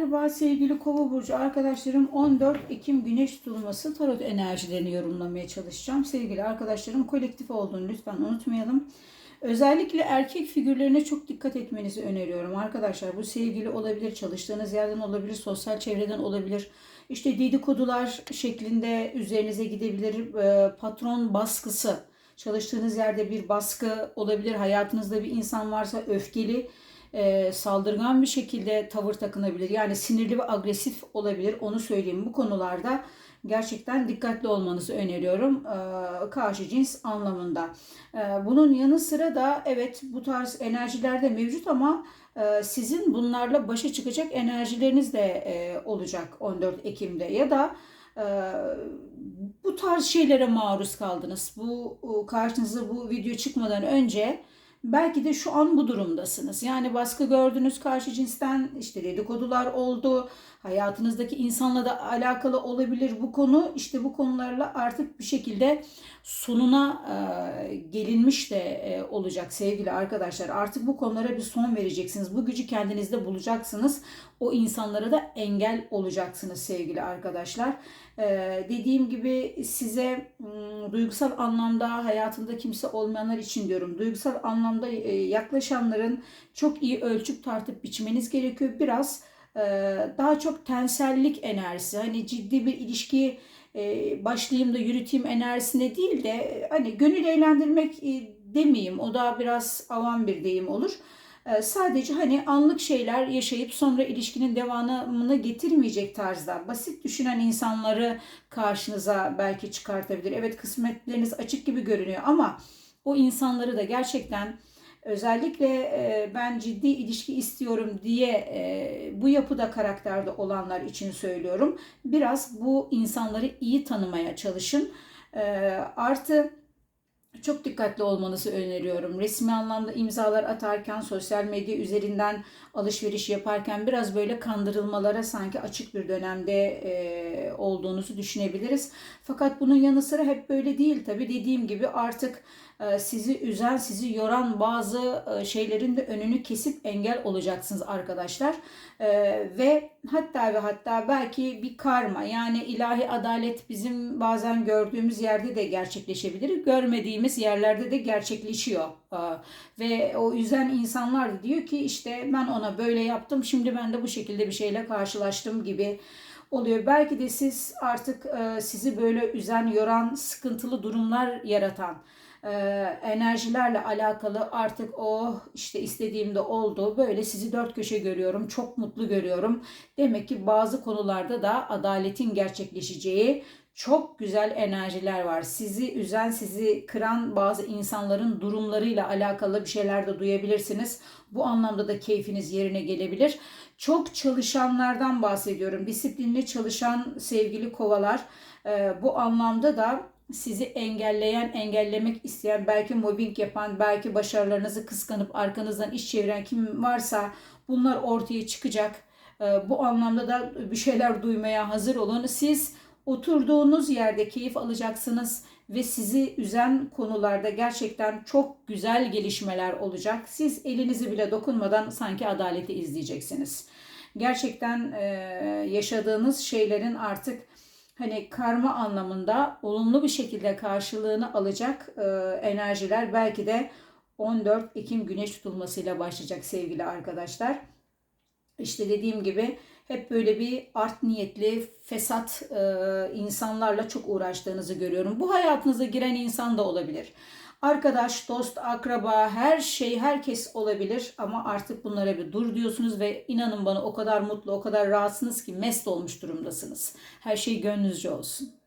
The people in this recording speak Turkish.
Merhaba sevgili Kova burcu arkadaşlarım 14 Ekim Güneş tutulması tarot enerjilerini yorumlamaya çalışacağım. Sevgili arkadaşlarım kolektif olduğunu lütfen unutmayalım. Özellikle erkek figürlerine çok dikkat etmenizi öneriyorum arkadaşlar. Bu sevgili olabilir, çalıştığınız yerden olabilir, sosyal çevreden olabilir. İşte dedikodular şeklinde üzerinize gidebilir. Ee, Patron baskısı, çalıştığınız yerde bir baskı olabilir. Hayatınızda bir insan varsa öfkeli e, saldırgan bir şekilde tavır takınabilir. Yani sinirli ve agresif olabilir. Onu söyleyeyim. Bu konularda gerçekten dikkatli olmanızı öneriyorum. E, karşı cins anlamında. E, bunun yanı sıra da evet bu tarz enerjiler de mevcut ama e, sizin bunlarla başa çıkacak enerjileriniz de e, olacak 14 Ekim'de ya da e, bu tarz şeylere maruz kaldınız. Bu karşınıza bu video çıkmadan önce Belki de şu an bu durumdasınız. Yani baskı gördünüz karşı cinsten, işte dedikodular oldu, hayatınızdaki insanla da alakalı olabilir bu konu. İşte bu konularla artık bir şekilde sonuna e, gelinmiş de e, olacak sevgili arkadaşlar. Artık bu konulara bir son vereceksiniz. Bu gücü kendinizde bulacaksınız. O insanlara da engel olacaksınız sevgili arkadaşlar. E, dediğim gibi size m, duygusal anlamda hayatında kimse olmayanlar için diyorum. Duygusal anlamda e, yaklaşanların çok iyi ölçüp tartıp biçmeniz gerekiyor. Biraz e, daha çok tensellik enerjisi. Hani ciddi bir ilişki e, başlayayım da yürüteyim enerjisine değil de hani gönül eğlendirmek e, demeyeyim. O da biraz avam bir deyim olur. E, sadece hani anlık şeyler yaşayıp sonra ilişkinin devamını getirmeyecek tarzda basit düşünen insanları karşınıza belki çıkartabilir. Evet kısmetleriniz açık gibi görünüyor ama o insanları da gerçekten özellikle e, ben ciddi ilişki istiyorum diye e, bu yapıda karakterde olanlar için söylüyorum. Biraz bu insanları iyi tanımaya çalışın. E, artı çok dikkatli olmanızı öneriyorum. Resmi anlamda imzalar atarken, sosyal medya üzerinden alışveriş yaparken biraz böyle kandırılmalara sanki açık bir dönemde e, olduğunuzu düşünebiliriz. Fakat bunun yanı sıra hep böyle değil tabii. Dediğim gibi artık e, sizi üzen, sizi yoran bazı e, şeylerin de önünü kesip engel olacaksınız arkadaşlar. E, ve hatta ve hatta belki bir karma yani ilahi adalet bizim bazen gördüğümüz yerde de gerçekleşebilir. Görmediğimiz yerlerde de gerçekleşiyor. Ve o üzen insanlar da diyor ki işte ben ona böyle yaptım şimdi ben de bu şekilde bir şeyle karşılaştım gibi oluyor. Belki de siz artık sizi böyle üzen, yoran, sıkıntılı durumlar yaratan e, enerjilerle alakalı artık o işte istediğimde oldu. Böyle sizi dört köşe görüyorum. Çok mutlu görüyorum. Demek ki bazı konularda da adaletin gerçekleşeceği çok güzel enerjiler var. Sizi üzen, sizi kıran bazı insanların durumlarıyla alakalı bir şeyler de duyabilirsiniz. Bu anlamda da keyfiniz yerine gelebilir. Çok çalışanlardan bahsediyorum. Disiplinli çalışan sevgili kovalar. Bu anlamda da sizi engelleyen, engellemek isteyen, belki mobbing yapan, belki başarılarınızı kıskanıp arkanızdan iş çeviren kim varsa bunlar ortaya çıkacak. Ee, bu anlamda da bir şeyler duymaya hazır olun. Siz oturduğunuz yerde keyif alacaksınız ve sizi üzen konularda gerçekten çok güzel gelişmeler olacak. Siz elinizi bile dokunmadan sanki adaleti izleyeceksiniz. Gerçekten yaşadığınız şeylerin artık hani karma anlamında olumlu bir şekilde karşılığını alacak e, enerjiler belki de 14 Ekim güneş tutulmasıyla başlayacak sevgili arkadaşlar. İşte dediğim gibi hep böyle bir art niyetli, fesat e, insanlarla çok uğraştığınızı görüyorum. Bu hayatınıza giren insan da olabilir. Arkadaş, dost, akraba, her şey, herkes olabilir ama artık bunlara bir dur diyorsunuz ve inanın bana o kadar mutlu, o kadar rahatsınız ki mest olmuş durumdasınız. Her şey gönlünüzce olsun.